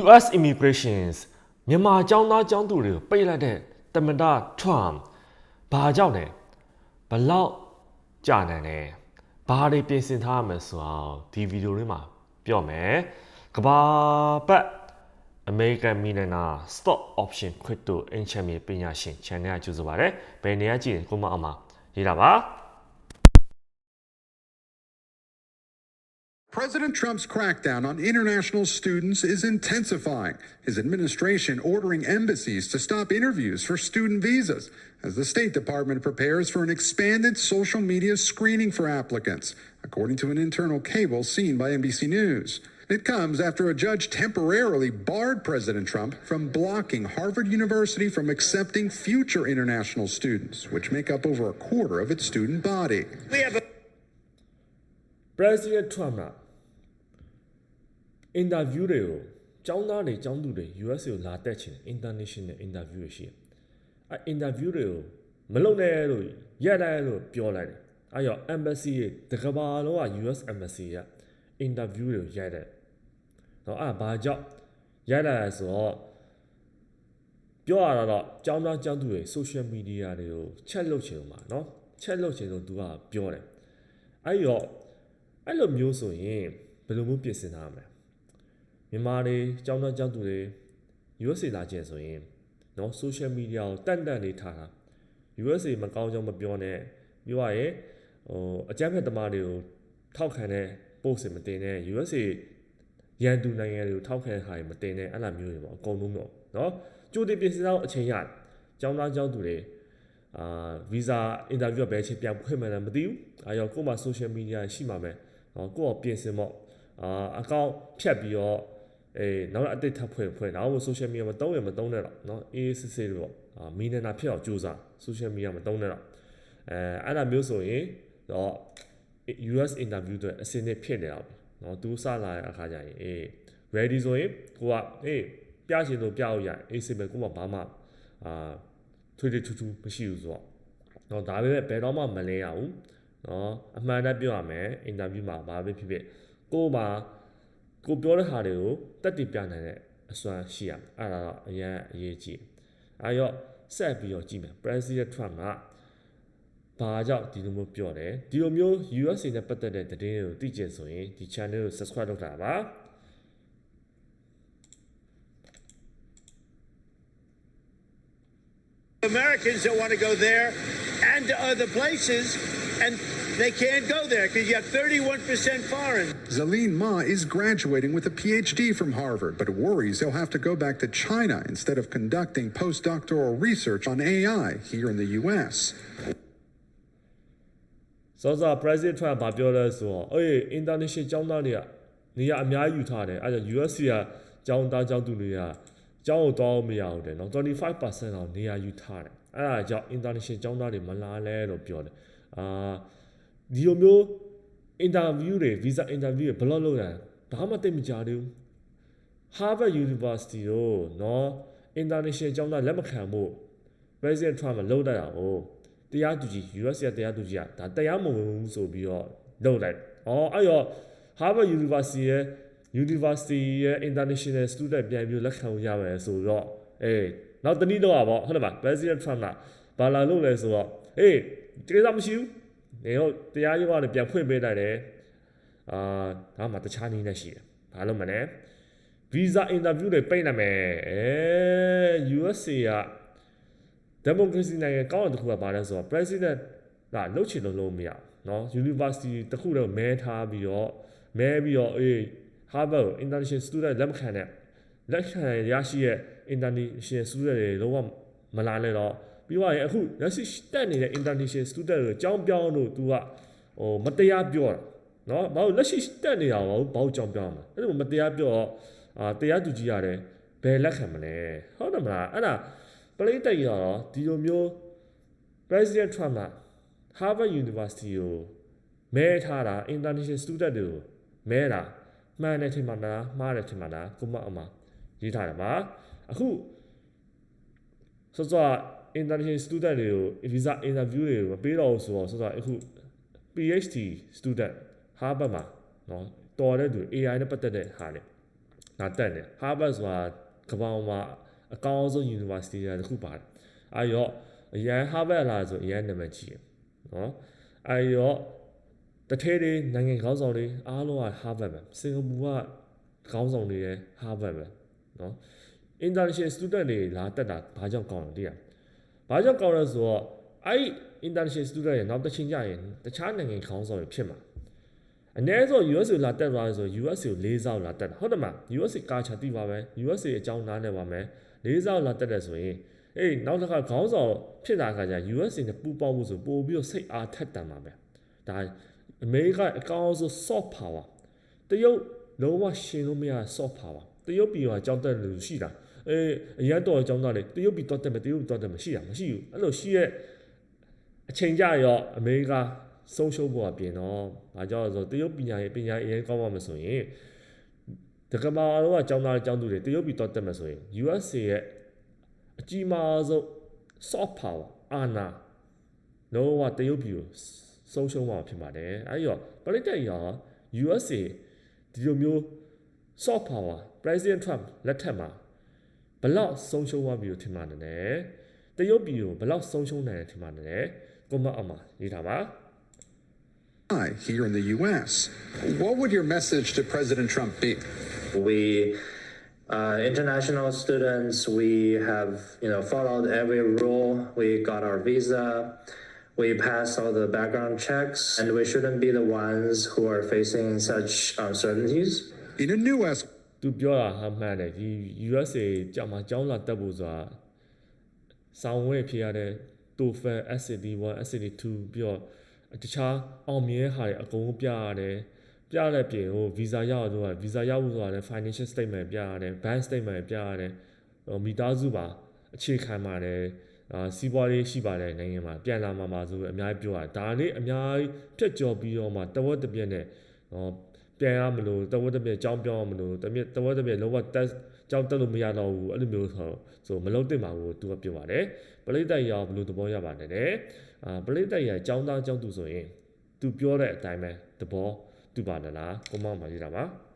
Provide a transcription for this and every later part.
US immigrations မြန်မာចောင်းသားចောင်းသူတွေကိုပိတ်လိုက်တဲ့တမန်တော် Trump ဘာကြောင့်လဲဘလောက်ကြာနေလဲဘာတွေပြင်ဆင်ထားရမလဲဆိုတော့ဒီဗီဒီယိုလေးမှာပြောမယ်ကဘာပတ် American Millionaire Stock Option Crypto Enchant ပညာရှင် channel ကကြိုဆိုပါရစေဘယ်နေရာကြည့်ရင်ကိုမအောင်မှာရေးတာပါ President Trump's crackdown on international students is intensifying, his administration ordering embassies to stop interviews for student visas as the State Department prepares for an expanded social media screening for applicants, according to an internal cable seen by NBC News. It comes after a judge temporarily barred President Trump from blocking Harvard University from accepting future international students, which make up over a quarter of its student body. We have a President Trump က အင်တာဗျူးတွေကိုចောင်းသားတွေចောင်းသူတွေ US ကိုလာတက်ချင် international interview တွေရှိတယ်။အဲ interview တွေကိုမလုပ်နဲ့လို့ရက်တယ်လို့ပြောလိုက်တယ်။အဲရော embassy ရဲ့တကဘာလုံးက US embassy က interview တွေကိုရိုက်တယ်။တော့အဲဘာကြောင့်ရိုက်လာလဲဆိုတော့ပြောရတော့ចောင်းသားចောင်းသူတွေ social media တွေကိုချက်လုပ်ချင်မှာเนาะချက်လုပ်ချင်လို့သူကပြောတယ်။အဲရော အဲ့လိုမျိုးဆိုရင်ဘယ်လိုမျိုးပြင်ဆင်ထားမလဲ မြန်မာတွေကြောင်းတန်းကြောင်းသူတွေ USA လာခြင်းဆိုရင်နော် social media ကိုတန့်တန့်နေထားတာ USA မကောင်းကြောင်းမပြောနဲ့ပြောရရင်ဟိုအကြမ်းဖက်သမားတွေကိုထောက်ခံတဲ့ post တွေမတင်နဲ့ USA ရန်သူနိုင်ငံတွေကိုထောက်ခံဟာတွေမတင်နဲ့အဲ့လိုမျိုးတွေပေါ့အကုန်လုံးတော့နော်ကြိုတင်ပြင်ဆင်အောင်အချိန်ရကျောင်းသားကျောင်းသူတွေအာဗီဇာအင်တာဗျူးကဘယ်အချိန်ပြန်ဖွင့်မှန်းလည်းမသိဘူးအဲရောကို့မှာ social media ရှိမှာပဲနော်ကို့ကိုပြင်ဆင်ပေါ့အာအကောင့်ဖြတ်ပြီးတော့ အေးနောက်အသစ်ထပ်ဖွင့်ဖွင့်နောက် social media မသုံးရမသုံးနဲ့တော့เนาะအေးစစ်စစ်လို့ပေါ့အာမီနနာဖြစ်အောင်ကြိုးစား social media မသုံးနဲ့တော့အဲအဲ့ဒါမျိုးဆိုရင်တော့ US interview တွေအစင်းနဲ့ဖြစ်နေတော့เนาะသူစလာတဲ့အခါကျရင်အေး ready ဆိုရင်ကိုကအေးပြချင်လို့ပြအောင်ရအေးစစ်ပဲကိုမှဘာမှအာထွေးထွေးထူးထူးမရှိဘူးဆိုတော့เนาะဒါပေမဲ့ဘယ်တော့မှမလဲရဘူးเนาะအမှန်တမ်းပြောရမယ်အင်တာဗျူးမှာဘာပဲဖြစ်ဖြစ်ကို့မှာ ကိုပြောတဲ့ဟာတွေကိုတက်တည်ပြနိုင်တဲ့အစွမ်းရှိရမယ်အဲ့ဒါတော့အရင်အရေးကြီးအဲ့ရောဆက်ပြီးတော့ကြည့်မယ် President Trump ကဘာကြောင့်ဒီလိုမျိုးပြောတယ်ဒီလိုမျိုး USA နဲ့ပတ်သက်တဲ့သတင်းတွေကိုသိကျင်ဆိုရင်ဒီ channel ကို subscribe လုပ်တာပါ Americans that want to go there and to other places, and they can't go there because you have 31% foreign. Zaleen Ma is graduating with a PhD from Harvard, but worries he'll have to go back to China instead of conducting postdoctoral research on AI here in the U.S. စောစော president Trump ဘာပြောလဲဆိုတော့အေး international ကျောင်းသားတွေကနေရာအများကြီးယူထားတယ်အဲဒါ USC ကကျောင်းသားကျောင်းသူတွေကကျောင်းကိုတောင်းမရဘူးတယ်နော်25%လောက်နေရာယူထားတယ်အဲဒါကြောင့် international ကျောင်းသားတွေမလာလဲလို့ပြောတယ်အာ ဒီလိုမျိုး interview တွေ visa interview တွေဘယ်လောက်လုပ်လဲဘာမှသိမကြသေးဘူး Harvard University ကိုနော် international ကျောင်းသားလက်မခံဖို့ President Trump ကလှုပ်လိုက်တာကိုတရားသူကြီး US ရဲ့တရားသူကြီးကဒါတရားမဝင်ဘူးဆိုပြီးတော့လှုပ်လိုက်။အော်အဲ့တော့ Harvard University ရဲ့ University ရဲ့ international student ပြန်ပြီးလက်ခံရမယ်ဆိုတော့အေးနောက်တနည်းတော့ပါဟုတ်တယ်မလား President Trump ကဘာလာလုပ်လဲဆိုတော့အေးတိကျမရှိဘူး။ နေတော့တရားရုံးကနေပြန်ဖွင့်ပေးလိုက်တယ်။အာဒါမှတခြားနည်းနဲ့ရှိတယ်။ဘာလို့မလဲ visa interview တွေပိတ်နိုင်မယ်အဲ USA က democracy နိုင်ငံကောင်းတဲ့တစ်ခုကဘာလဲဆိုတော့ president ကလှုပ်ချင်လို့လုပ်မရเนาะ university တစ်ခုတော့မဲထားပြီးတော့မဲပြီးတော့အေး Harvard ကို international student လက်မခံတဲ့လက်ခံရရှိရဲ့ international student တွေလုံးဝမလာနဲ့တော့ ပြီးတော့အခုလက်ရှိတက်နေတဲ့ international student တွေအကြောင်းပြောင်းလို့ तू ကဟိုမတရားပြောတာเนาะဘာလို့လက်ရှိတက်နေတာဘာလို့ဘာလို့ကြောင်းပြောင်းမှာအဲ့လိုမတရားပြောတော့အာတရားသူကြီးရတယ်ဘယ်လက်ခံမလဲဟုတ်တယ်မလားအဲ့ဒါပလိတိတ်ရတော့ဒီလိုမျိုး President Trump က Harvard University ကိုမဲထားတာ international student တွေကိုမဲတာမှန်တယ်ထင်မှန်လားမှားတယ်ထင်မှန်လားကိုမအမရေးထားတယ်ပါအခုစောစော international student တွေကို visa interview တွေကိုမပေးတော့ဘူးဆိုတော့ဆိုတော့အခု PhD student Harvard မှာနော်တော်တဲ့သူ AI နဲ့ပတ်သက်တဲ့ဟာနဲ့ငါတက်တယ် Harvard ဆိုတာကမ္ဘာမှာအကောင်းဆုံး university တစ်ခုပါတယ်အဲရောအရန် Harvard လာဆိုအရန်နာမည်ကြီးတယ်နော်အဲရောတထဲတွေနိုင်ငံခေါင်းဆောင်တွေအားလုံးက Harvard ပဲစင်ကာပူကခေါင်းဆောင်တွေလည်း Harvard ပဲနော် international student တွေလာတက်တာဘာကြောင့်ကောင်းလဲသိရ ဘာကြောင့်ကောင်းလဲဆိုတော့အဲ့ international student တွေနောက်တစ်ချိန်ကျရင်တခြားနိုင်ငံခေါင်းဆောင်တွေဖြစ်မှာအနည်းဆုံး US ကိုလာတက်သွားဆို US ကို၄စောက်လာတက်တာဟုတ်တယ်မလား US ကာချာတိပါပဲ US အကြောင်းနားနေပါမယ်၄စောက်လာတက်တယ်ဆိုရင်အေးနောက်တစ်ခါခေါင်းဆောင်ဖြစ်တာခါကျ US နဲ့ပူပေါင်းမှုဆိုပို့ပြီးတော့စိတ်အားထက်တန်ပါပဲဒါအမေရိကအကောင်းဆုံး soft power တရုတ်လုံးဝရှင်လို့မရ soft power တရုတ်ပြည်မှာကြောင်းတက်လူရှိတာ အေးအရန်တော်ကြောင်းသားလေတရုတ်ပြည်တော့တက်မယ်တရုတ်ပြည်တော့တက်မယ်ရှိတာမရှိဘူးအဲ့လိုရှိရဲ့အချိန်ကြရောအမေရိကဆုံးရှုံးဖို့အပြင်တော့ဘာကြောင့်လဲဆိုတော့တရုတ်ပညာရေးပညာရေးအရင်ကောင်းပါမဆိုရင်တက္ကမတော့ကကျောင်းသားကျောင်းသူတွေတရုတ်ပြည်တော့တက်မယ်ဆိုရင် USA ရဲ့အကြီးမားဆုံး soft power အာဏာလုံးဝတရုတ်ပြည်ကိုဆုံးရှုံးမှာဖြစ်ပါတယ်အဲ့ရောပရိသတ်ရော USA ဒီလိုမျိုး soft power president Trump လက်ထက်မှာ ဘလောက်ဆုံးရှုံးသွားပြီလို့ထင်မှန်းတယ်တရုတ်ပြည်ကိုဘလောက်ဆုံးရှုံးနိုင်တယ်ထင်မှန်းတယ်ကိုမအမရေးထားပါ High here in the U.S. What would your message to President Trump be? we uh, international students we have you know followed every rule we got our visa we passed all the background checks and we shouldn't be the ones who are facing such uncertainties In a new es- သူပြောတာဟာမှန်တယ်ဒီ USA ကြောင်မှာကျောင်းလာတက်ဖို့ဆိုတာစောင်းဝဲဖြစ်ရတဲ့ TOEFL SAT1 SAT2 ပြီးတော့တခြားအောင်မြင်တဲ့ဟာတွေအကုန်လုံးပြရတယ်ပြရတဲ့ပြင်ဟို visa ရအောင်ဆိုတာ visa ရဖို့ဆိုတာလည်း financial statement ပြရတယ် bank statement ပြရတယ်ဟိုမိသားစုပါအခြေခံပါတယ်အာစီးပွားရေးရှိပါတယ်နိုင်ငံမှာပြန်လာမှာပါဆိုပြီးအများကြီးပြောတာဒါလေးအများကြီးဖြတ်ကျော်ပြီးတော့မှတဝက်တစ်ပြက်နဲ့ဟော ပြန်ရမလို့တဝက်တစ်ပြက်ကြောင်းပြောင်းရမလို့တပြက်တဝက်တစ်ပြက်လောဘတက်ကြောင်းတက်လို့မရတော့ဘူးအဲ့လိုမျိုးဆိုဆိုမလုံးတင်ပါဘူးသူကပြောပါတယ်ပရိသတ်ရောဘယ်လိုသဘောရပါလဲတဲ့အာပရိသတ်ရကြောင်းသားကြောင်းသူဆိုရင်သူပြောတဲ့အတိုင်းပဲသဘောတူပါလားကိုမောင်မရေးတာပါ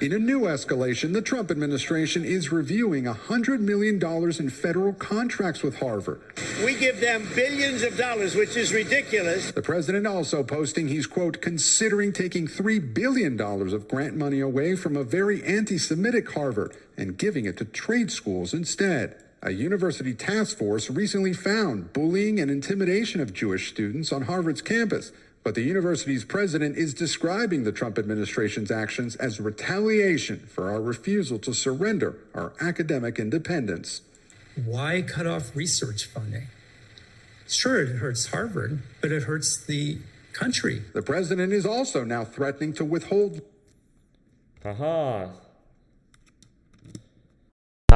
In a new escalation, the Trump administration is reviewing $100 million in federal contracts with Harvard. We give them billions of dollars, which is ridiculous. The president also posting he's, quote, considering taking $3 billion of grant money away from a very anti Semitic Harvard and giving it to trade schools instead. A university task force recently found bullying and intimidation of Jewish students on Harvard's campus. But the university's president is describing the Trump administration's actions as retaliation for our refusal to surrender our academic independence. Why cut off research funding? Sure, it hurts Harvard, but it hurts the country. The president is also now threatening to withhold ဟာဟာ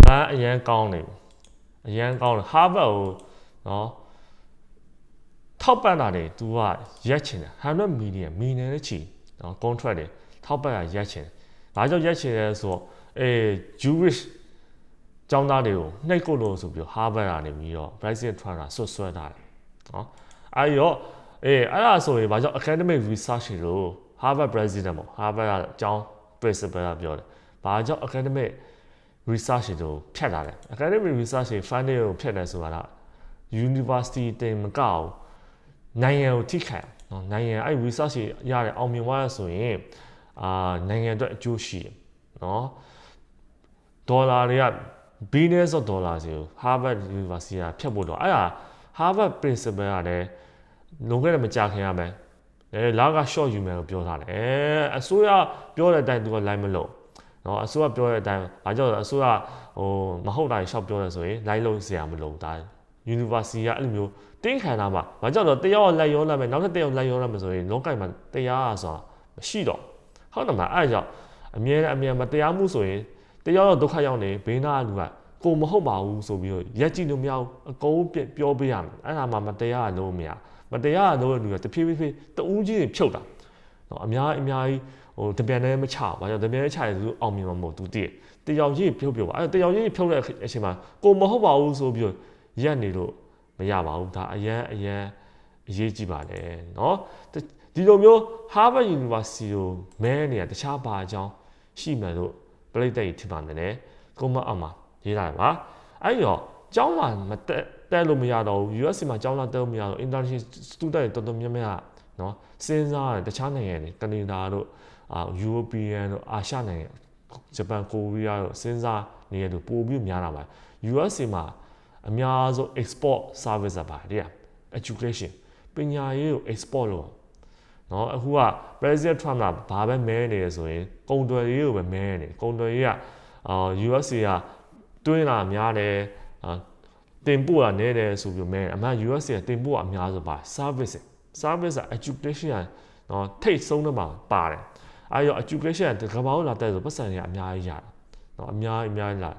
ဒါအရန်ကောင်းတယ်အရန်ကောင်းတယ် Harvard ကိုနော် ထောက်ပံ့တာတွေ तू ကရက်ချင်တယ်100 million မီလီယံနဲ့ချီနော် contract တွေထောက်ပံ့တာရက်ချင်တယ်ဘာကြောင့်ရက်ချင်လဲဆိုတော့အေး Jewish ကျောင်းသားတွေကိုနှိပ်ကုတ်လို့ဆိုပြီးတော့ Harvard ကနေပြီးတော့ President Trump ကဆွတ်ဆွဲတာတယ်နော်အဲ့ရောအေးအဲ့ဒါဆိုရင်ဘာကြောင့် academic research တွေလို့ Harvard President ပေါ့ Harvard ကအကြောင်း principal ကပြောတယ်ဘာကြောင့် academic research တွေကိုဖြတ်လာတယ် academic research တွေ funding ကိုဖြတ်တယ်ဆိုတာက university တင်မကောက် နိုင်ငံကိုထိခိုက်နော်နိုင်ငံအဲ့ research တွေရတယ်အောင်မြင်သွားရဆိုရင်အာနိုင်ငံအတွက်အကျိုးရှိတယ်နော်ဒေါ်လာတွေက billions of dollars ကို Harvard University ကဖြတ်ဖို့တော့အဲ့ဒါ Harvard principal ကလည်းလွန်ခဲ့တဲ့မကြာခင်ရမယ်အဲလာက short ယူမယ်လို့ပြောထားတယ်အဲအစိုးရပြောတဲ့အတိုင်းသူက line မလို့နော်အစိုးရပြောတဲ့အတိုင်းဘာကြောင့်လဲအစိုးရဟိုမဟုတ်တာရှောက်ပြောတယ်ဆိုရင် line လို့စရာမလိုဒါ university ကအဲ့လိုမျိုးတင်းခံတာမှာဘာကြောင့်လဲတယောက်လိုက်ရောလိုက်မယ်နောက်ထပ်တယောက်လိုက်ရောလိုက်မယ်ဆိုရင်လောကမှာတရားဆိုတာမရှိတော့ဟုတ်တယ်မလားအဲ့ဒါကြောင့်အမြဲတမ်းအမြဲမတရားမှုဆိုရင်တယောက်တော့ဒုက္ခရောက်နေဘေးနာလူကကိုမဟုတ်ပါဘူးဆိုပြီးတော့ရက်ကြည့်လို့မရဘူးအကုန်ပြပြောပေးရမယ်အဲ့ဒါမှမတရားလို့မရမတရားလို့လူကတဖြည်းဖြည်းတူးကြီးတွေဖြုတ်တာနော်အများအများကြီးဟိုတပြန်နဲ့မချဘာကြောင့်တပြန်နဲ့ချရသူအောင်မြင်မှာမဟုတ်သူတည်တယောက်ကြီးဖြုတ်ဖြုတ်ပါအဲ့တယောက်ကြီးဖြုတ်တဲ့အချိန်မှာကိုမဟုတ်ပါဘူးဆိုပြီးတော့ ရက်နေလို့မရပါဘူးဒါအရန်အရန်အရေးကြီးပါတယ်เนาะဒီလိုမျိုး Harvard University ကိုမဲနေရတခြားဘာအကြောင်း ရှိမယ်လို့ပရိသတ်ကြီးထင်ပါမယ်လေကိုမအမရေးလာတယ်ပါအဲ့ဒီတော့ကျောင်းလာမတက်တက်လို့မရတော့ဘူး US မှာကျောင်းလာတက်လို့မရတော့ international student တွေတော်တော်များများနော်စဉ်းစားတယ်တခြားနိုင်ငံတွေကနေဒါတို့အာ European တို့အာရှနိုင်ငံဂျပန်ကိုရီးယားတို့စဉ်းစားနေရလို့ပိုပြီးများလာပါ US မှာ အများဆုံး export service ပါတဲ့ education ပညာရေးကို export လုပ်နော်အခုက President Trump ကဘာပဲမဲနေရဆိုရင်ကုံတွယ်ရေးကိုပဲမဲနေကုံတွယ်ရေးကအာ USA ကတွင်းလာများတယ်တင်ပို့တာနည်းတယ်ဆိုပြီးမဲအမှန် USA ကတင်ပို့တာအများဆိုပါ service service က education နော်ထိတ်ဆုံးတော့မှာပါတယ်အဲရော education ကကဘာကိုလာတဲ့ဆိုပတ်စံတွေကအများကြီးရတာနော်အများကြီးအများကြီးလာ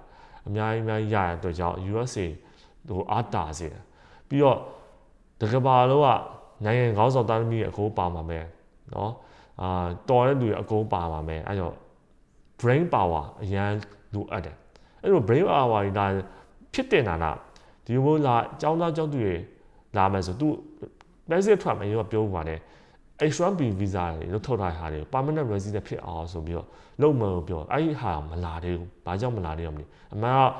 အများကြီးအများကြီးရတဲ့အတွက်ကြောင့် USA ဟိုအားတာစေတယ်ပြီးတော့တကဘာလုံးကနိုင်ငံခေါင်းဆောင်တာသမီးရဲ့အကုန်ပါမှာမယ်နော်အာတော်တဲ့လူတွေအကုန်ပါမှာမယ်အဲကြောင့် brain power အရန်လိုအပ်တယ်အဲ့လို brain power ကြီးလာဖြစ်တင်တာလားဒီလိုလာအကြောင်းသားကျောင်းသူတွေလာမယ်ဆိုသူ message ထွက်မယ်ရောပြောပါနဲ့ H1B visa တွေလောက်ထုတ်ထားတာတွေ permanent resident ဖြစ်အောင်ဆိုပြီးတော့လုပ်မယ်လို့ပြောအဲ့ဒီဟာမလာသေးဘူး။ဘာကြောင့်မလာသေးအောင်လဲ။အမှန်တော့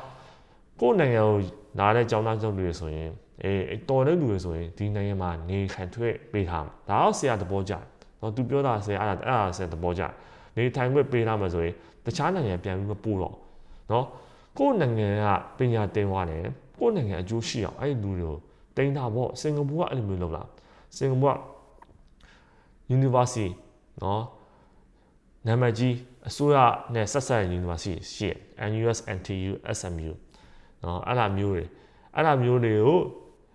ကိုယ့်နိုင်ငံကိုလာတဲ့ကျောင်းသားကျောင်းသူတွေဆိုရင်အေးတော်တဲ့လူတွေဆိုရင်ဒီနိုင်ငံမှာနေခံထွေးပေးထားမှာဒါတော့ဆရာသဘောကျတယ်နော်သူပြောတာဆရာအဲ့ဒါအဲ့ဒါဆရာသဘောကျတယ်နေထိုင်ခွင့်ပေးထားမှာဆိုရင်တခြားနိုင်ငံပြန်ပြီးမပို့တော့နော်ကိုယ့်နိုင်ငံကပညာသင်သွားတယ်ကိုယ့်နိုင်ငံအကျိုးရှိအောင်အဲ့ဒီလူတွေကိုတင်တာပေါ့စင်ကာပူကအဲ့လိုမျိုးလုပ်လာစင်ကာပူက university နော်နာမည်ကြီးအစိုးရနဲ့ဆက်ဆက်တဲ့ university ရှိတယ် NUS NTU SMU နော်အဲ့လိုမျိုးတွေအဲ့လိုမျိုးတွေကို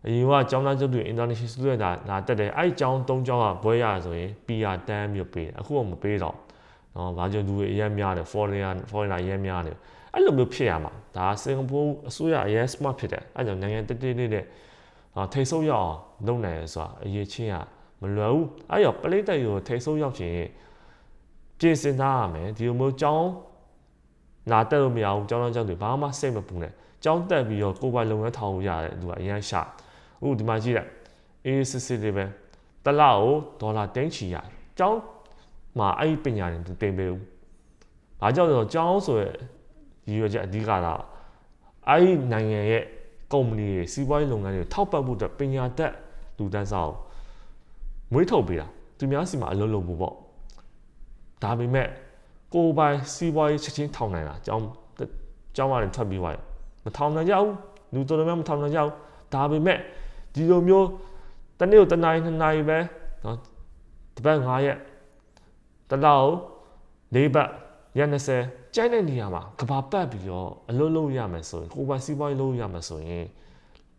အရင်ကကျောင်းသားကျောင်းသူ international student လာလာတက်တယ်အဲ့ဒီကျောင်း၃ကျောင်းကဘွဲရဆိုရင် PR တန်းမျိုးပေးတယ်အခုကမပေးတော့နော်ဘာကြောင့်လူတွေအများများတယ် foreigner foreigner အများများတယ်အဲ့လိုမျိုးဖြစ်ရမှာဒါစင်ကာပူအစိုးရအရင် smart ဖြစ်တယ်အဲ့ကြောင့်နိုင်ငံတက်တက်လေးနဲ့အာထိတ်ဆုံးရောက်အောင်လုပ်နိုင်ရဆိုတာအရေးချင်းကမလွယ်ဘူးအဲ့ရောပလိတ်တက်ကိုထိတ်ဆုံးရောက်ချင်ပြင်ဆင်ထားရမယ်ဒီလိုမျိုးကျောင်းလာတက်လို့မရဘူးကျောင်းသားကျောင်းတွေဘာမှစိတ်မပူနဲ့ ကျောင်းတက်ပြီးတော့ကိုယ်ပိုင်လုပ်ငန်းထောင်လို့ရတယ်သူကအရင်ရှာဥဒီမှာကြည့်လိုက်အေးစစ်စစ်လေးပဲတစ်လောက်ကိုဒေါ်လာသိန်းချီရတယ်ကျောင်းမှာအဲ့ဒီပညာတွေသူတင်ပေးဘူးဘာကြောင့်လဲဆိုတော့ကျောင်းဆိုရယ်ရည်ရွယ်ချက်အဓိကတော့အဲ့ဒီနိုင်ငံရဲ့ကုမ္ပဏီတွေစီးပွားရေးလုပ်ငန်းတွေထောက်ပံ့ဖို့အတွက်ပညာတတ်လူတန်းစားကိုမွေးထုတ်ပေးတာသူများစီမှာအလုပ်လုပ်ဖို့ပေါ့ဒါပေမဲ့ကိုယ်ပိုင်စီးပွားရေးချက်ချင်းထောင်နိုင်တာကျောင်းကျောင်းကနေထွက်ပြီးသွားတယ် မထောင်နိုင်ကြဘူးလူတော်တော်များမထောင်နိုင်ကြဘူးဒါပေမဲ့ဒီလိုမျိုးတနေ့ကိုတနားရီနှစ်နာရီပဲနော်တပတ်9ရက်တလောက်၄ပတ်ရက်20ကျိုင်းတဲ့နေရာမှာကဘာပတ်ပြီးတော့အလုပ်လုပ်ရမယ်ဆိုရင်ကိုယ်ပိုင်စီးပွားရေးလုပ်ရမယ်ဆိုရင်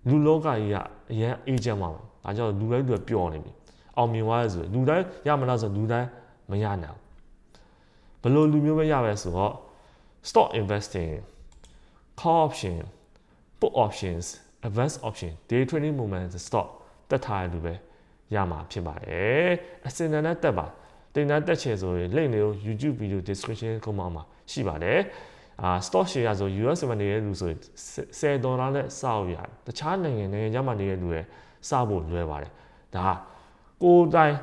လူလောကကြီးကအရန်အေဂျင့်မှာပါဒါကြောင့်လူတိုင်းတွေပျော်နေပြီအောင်မြင်သွားရဆိုလူတိုင်းရမလားဆိုလူတိုင်းမရနိုင်ဘူးဘယ်လိုလူမျိုးပဲရပဲဆိုတော့ stock investing call option put options advanced option day trading moment stock တက်ထားရလူပဲရမှာဖြစ်ပါတယ်အစင်တန်နဲ့တက်ပါတင်တန်းတက်ချေဆိုရင် link လေးကို YouTube video description ကုန်းမှာရှိပါတယ်အာ stock share ဆို US မှာနေတဲ့လူဆိုရင်10ဒေါ်လာနဲ့စအောင်ရတယ်တခြားနိုင်ငံနိုင်ငံခြားမှာနေတဲ့လူတွေစဖို့လွယ်ပါတယ်ဒါကိုယ်တိုင်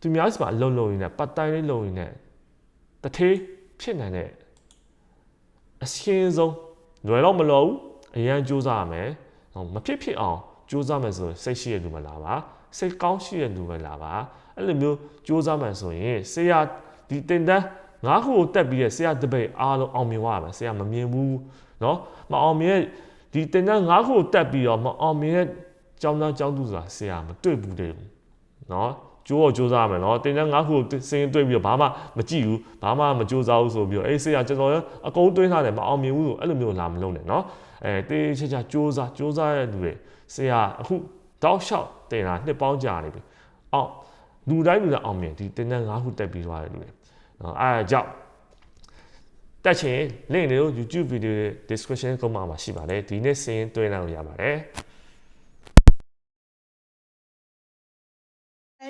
သူများစီမှာအလုံးလုံးရင်းနဲ့ပတ်တိုင်းလေးလုံးရင်းနဲ့တထေးဖြစ်နိုင်တဲ့အရှင်းဆုံး လွယ်တော့မလို့အရန်စူးစမ်းရမယ်မဖြစ်ဖြစ်အောင်စူးစမ်းမယ်ဆိုစိတ်ရှိရလူမလာပါစိတ်ကောင်းရှိရလူပဲလာပါအဲ့လိုမျိုးစူးစမ်းမယ်ဆိုရင်ဆရာဒီတင်တန်းငါးခုကိုတက်ပြီးရဆရာတပိတ်အားလုံးအောင်မြင်သွားမှာဆရာမမြင်ဘူးเนาะမအောင်မြင်ဒီတင်တန်းငါးခုကိုတက်ပြီးတော့မအောင်မြင်တဲ့ကျောင်းသားကျောင်းသူဆိုတာဆရာမတွေ့ဘူးတဲ့เนาะ ကြိုးတော့ကြိုးစားမယ်နော်တင်တဲ့ငါးခုစင်းတွေ့ပြီးတော့ဘာမှမကြည့်ဘူးဘာမှမကြိုးစားဘူးဆိုပြီးတော့အေးဆေးရကျွန်တော်ရအကုန်တွင်းထားတယ်မအောင်မြင်ဘူးဆိုအဲ့လိုမျိုးလာမလုပ်နဲ့နော်အဲတေးချာချာကြိုးစားကြိုးစားတဲ့လူတွေဆရာအခုတောက်လျှောက်တင်တာနှစ်ပေါင်းကြာနေပြီအောင်လူတိုင်းလူတိုင်းအောင်မြင်ဒီတင်တဲ့ငါးခုတက်ပြီးသွားတယ်လူတွေနော်အဲဒါကြောင့်တက်ချင် link တွေကို YouTube video description ကုန်းမှာရှိပါတယ်ဒီနေ့စင်းတွင်းလိုက်လို့ရပါတယ်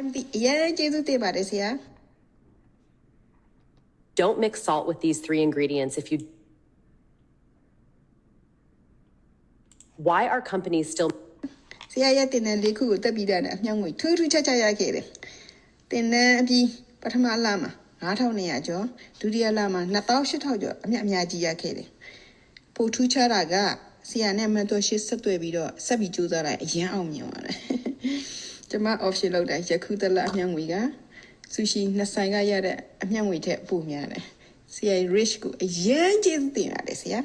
MD အရင်ကျေးဇူးတင်ပါတယ်ဆရာ Don't mix salt with these three ingredients if you. Why are companies still ဆရာရဲ့တင်တဲ့လေးခုကိုတက်ပြီးတာနဲ့အမြောင်းငွေထူးထူးခြားခြားရခဲ့တယ်တင်တဲ့အပြီးပထမလမှာ9200ကျော်ဒုတိယလမှာ2800ကျော်အမြတ်အများကြီးရခဲ့တယ်ပိုထူးခြားတာကဆီယာနဲ့မန်တော်ရှစ်ဆက်သွယ်ပြီးတော့ဆက်ပြီးကြိုးစားလိုက်အရင်အောင်မြင်ပါတယ် ကျမ option လောက်တိုင်းယခုတလအမြတ်ငွေကဆူရှီနှစ်ဆိုင်ကရတဲ့အမြတ်ငွေထက်ပိုများတယ်ဆီယာ rich ကိုအရင်ကျေးဇူးတင်ရတယ်ဆီယာ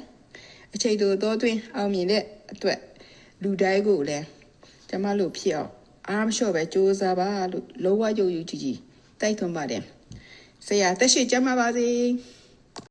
အချိန်တိုတော့တွင်အောင်မြင်တဲ့အတွက်လူတိုင်းကိုလည်းကျမလို့ဖြစ်အောင်အားမလျှော့ပဲစူးစမ်းပါလို့လောဝယုံယူကြည်ကြည်တိုက်တွန်းပါတယ်ဆရာတက်ရှိကြမှာပါစေ